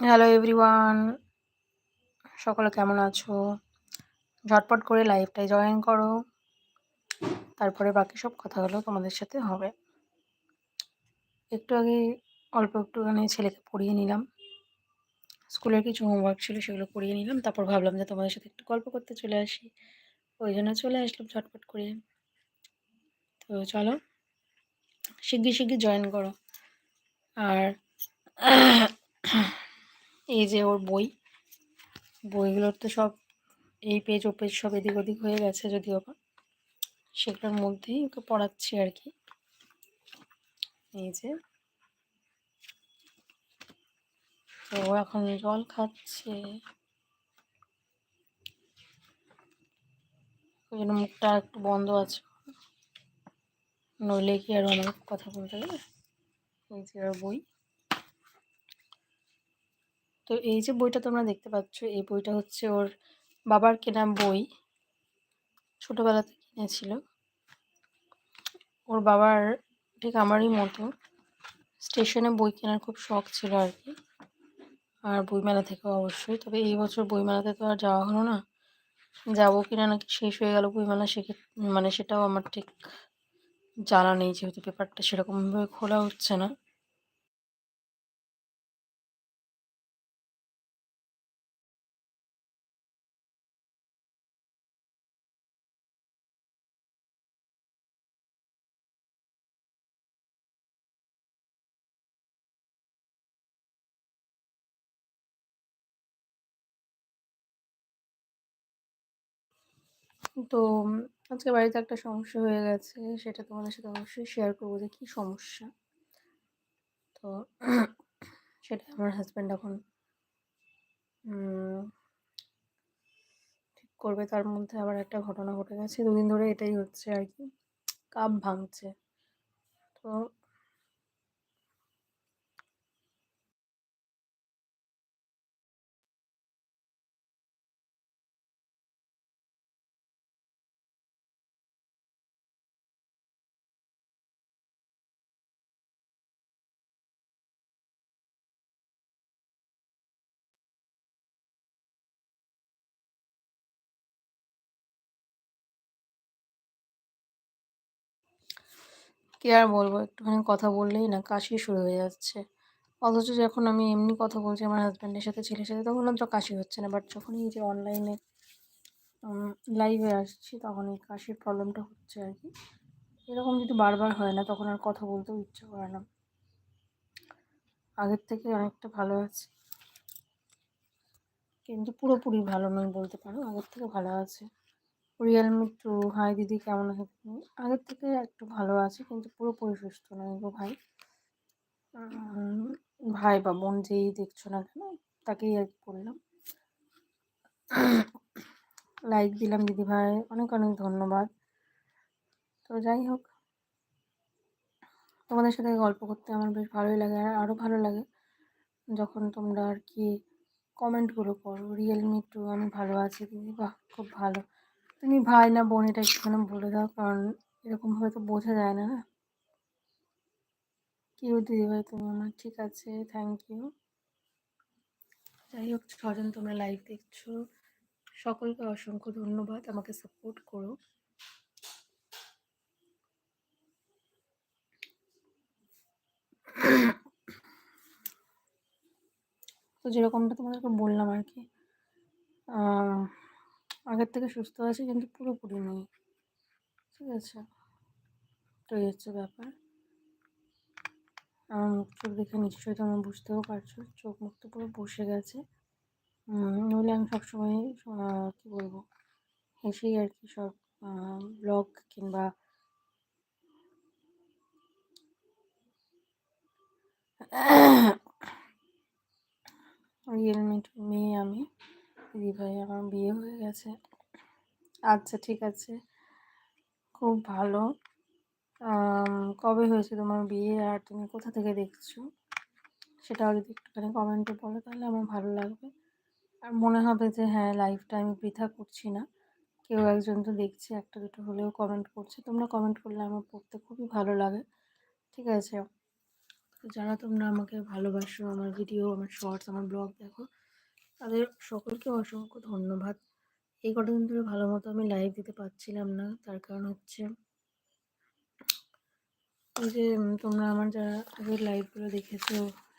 Hello everyone সকলে কেমন আছো? ঝটপট করে লাইভটায় জয়েন করো। তারপরে বাকি সব কথাগুলো তোমাদের সাথে হবে। একটু আগে অল্প একটুখানি ছেলেকে পড়িয়ে নিলাম। স্কুলের কিছু হোমওয়ার্ক ছিল, সেগুলো করিয়ে নিলাম। তারপর ভাবলাম যে তোমাদের সাথে একটু গল্প করতে চলে আসি। ওই জন্য চলে আসলাম ঝটপট করে। তো চলো, শিগগির শিগগির জয়েন করো। আর এই যে ওর বই। বইগুলোর তো সব এই পেজ ও পেজ সব এদিক ওদিক হয়ে গেছে যদিও বা। সেগুলোর মধ্যেই ওকে পড়াচ্ছি আর কি। এই যে। তো এখন জল খাচ্ছে। ওই জন্য মুখটা একটু বন্ধ আছে। নইলে কি আর অনেক কথা বলতে গেলে এই যে বই। তো এই যে বইটা তোমরা দেখতে পাচ্ছ, এই বইটা হচ্ছে ওর বাবার কেনা বই। ছোটোবেলাতে কিনেছিল। ওর বাবার ঠিক আমারই মতো। স্টেশনে বই কেনার খুব শখ ছিল আর কি। আর বইমেলা থেকে অবশ্যই। তবে এই বছর বইমেলাতে তো আর যাওয়া হলো না। যাব কিনা নাকি শেষ হয়ে গেল বইমেলা সেক্ষেত্রে মানে সেটাও আমার ঠিক জানা নেই, যেহেতু পেপারটা সেরকমভাবে খোলা হচ্ছে না। তো আজকে বাড়িতে একটা সমস্যা হয়ে গেছে, সেটা তোমাদের সাথে অবশ্যই শেয়ার করব যে কী সমস্যা। তো সেটা আমার হাজব্যান্ড এখন ঠিক করবে। তার মধ্যে আবার একটা ঘটনা ঘটে গেছে, দুদিন ধরে এটাই হচ্ছে আর কি, কাপ ভাঙছে। তো কি আর বলব? একটুখানি কথা বললেই না কাশি শুরু হয়ে যাচ্ছে। অথচ যখন আমি এমনি কথা বলছি আমার হাজব্যান্ডের সাথে, ছেলের সাথে, তখন তো কাশি হচ্ছে না। বাট যখন এই যে অনলাইনে লাইভে আসছি তখন এই কাশির প্রবলেমটা হচ্ছে আর কি। এরকম যদি বারবার হয় না, তখন আর কথা বলতেও ইচ্ছে করে না। আগের থেকে অনেকটা ভালো আছে। কিন্তু পুরোপুরি ভালো নয় বলতে পারো, আগের থেকে ভালো আছে। রিয়েলমি টু হাই দিদি, কেমন আছে তুমি আগের থেকে একটু ভালো আছে, কিন্তু পুরোপুরি সুস্থ নয় গো ভাই। ভাই বা বোন যেই দেখছ না কেন, তাকেই আর কি বললাম। লাইক দিলাম দিদি ভাই, অনেক অনেক ধন্যবাদ। তো যাই হোক, তোমাদের সাথে গল্প করতে আমার বেশ ভালোই লাগে, আর আরও ভালো লাগে যখন তোমরা আর কি কমেন্টগুলো করো। রিয়েলমি টু আমি ভালো আছি দিদি, বাহ, খুব ভালো। তুমি ভাই না বোন, এটা একটুখানি বলে দাও, কারণ এরকমভাবে তো বোঝা যায় না। না কিউ দিদি ভাই তুমি আমার? ঠিক আছে থ্যাংক ইউ যাই হোক, ছজন তোমরা লাইভ দেখছ। সকলকে অসংখ্য ধন্যবাদ, আমাকে সাপোর্ট করো। তো যেরকমটা তোমাদেরকে বললাম আর কি আগের থেকে সুস্থ আছে, কিন্তু পুরোপুরি নেই। ঠিক আছে? তো এই হচ্ছে ব্যাপার। আমার মুখ চোখ দেখে নিশ্চয়ই তোমরা বুঝতেও পারছ, চোখ মুখ তো পুরো বসে গেছে। নইলে আমি সবসময় কী বলব, হেসেই আর কি সব ব্লগ কিংবা রিয়েলমি মেয়ে আমি। দিদিভাই আমার বিয়ে হয়ে গেছে। আচ্ছা ঠিক আছে। খুব ভালো। কবে হয়েছে তোমার বিয়ে আর তুমি কোথা থেকে দেখছ? সেটাও যদি একটুখানি কমেন্টে বলো, তাহলে আমার ভালো লাগবে। আর মনে হবে যে হ্যাঁ লাইফটা আমি বৃথা করছি না। কেউ একজন তো দেখছে, একটা, দুটো হলেও কমেন্ট করছে। তোমরা কমেন্ট করলে আমার পড়তে খুবই ভালো লাগে। ঠিক আছে? যারা তোমরা আমাকে ভালোবাসো, আমার ভিডিও আমার শর্টস আমার ব্লগ দেখো তাদের সকলকে অসংখ্য ধন্যবাদ। এই কটা দিন ধরে ভালো মতো আমি লাইভ দিতে পারছিলাম না। তার কারণ হচ্ছে এই যে তোমরা আমার যারা আগের লাইভগুলো দেখেছ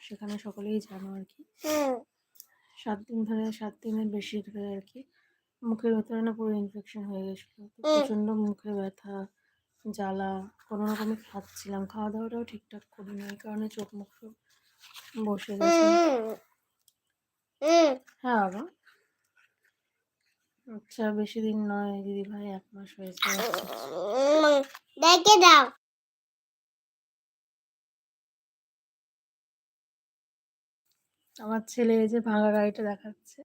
সেখানে সকলেই জানো আর কি। সাত দিন ধরে সাত দিনের বেশি ধরে আর কি মুখের ভেতরে না পুরো ইনফেকশন হয়ে গেছিল। প্রচণ্ড মুখে ব্যথা জ্বালা কোনো রকমে খাচ্ছিলাম। খাওয়া দাওয়াটাও ঠিকঠাক করি না এই কারণে চোখ মুখ বসে গেছে। হ্যাঁ বাবা। আচ্ছা বেশি দিন নয় দিদি ভাই এক মাস হয়েছে। দেখে দাও। আমার ছেলে এই যে ভাঙা গাড়িটা দেখাচ্ছে।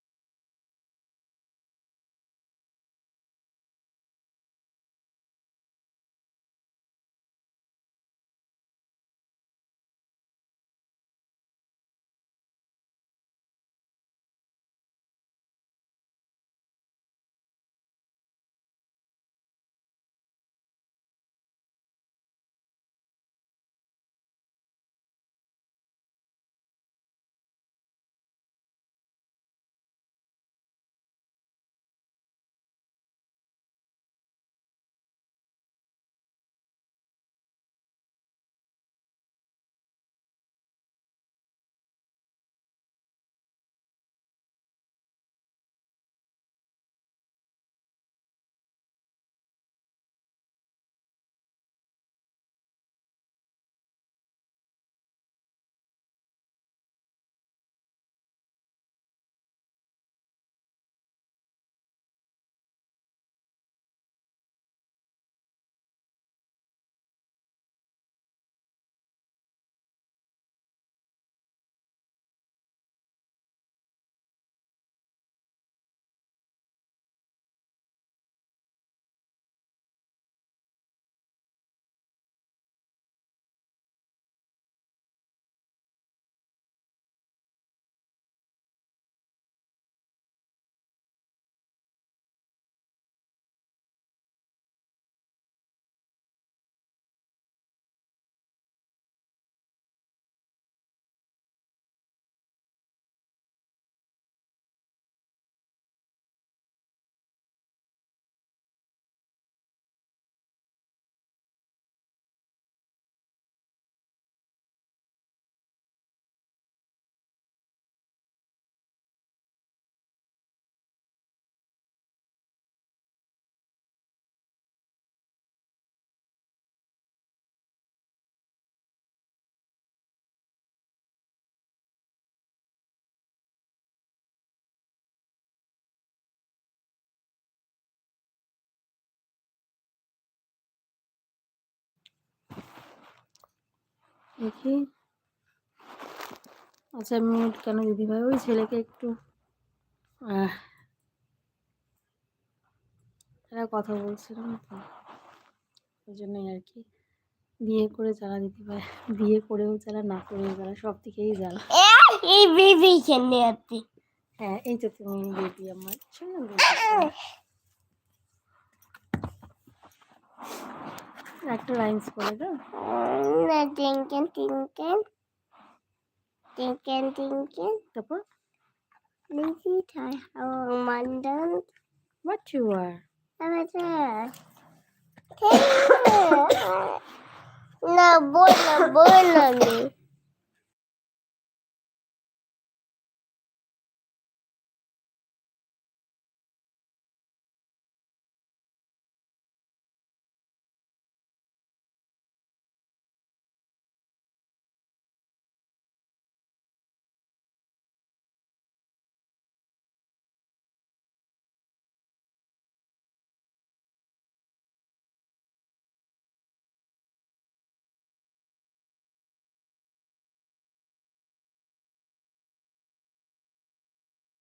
দেখি। আচ্ছা মিনিট কেন দিদি ভাই? ওই ছেলেকে একটু এরা কথা বলছিলাম তো। ওই জন্যই আর কি। বিয়ে করে জ্বালা দিদি ভাই বিয়ে করেও জ্বালা না করেও জ্বালা সব দিকেই জ্বালা এই বেবি খেলে আপনি হ্যাঁ এই তো তুমি বেবি আমার। শোনো একটা লাইন্স করে দাও না টিঙ্কেন টিঙ্কেন টিঙ্কেন টিঙ্কেন তারপর লিখি ঠাই হাওয়া মান্ডন হোয়াট ইউ আর আমাদের না বল না বল না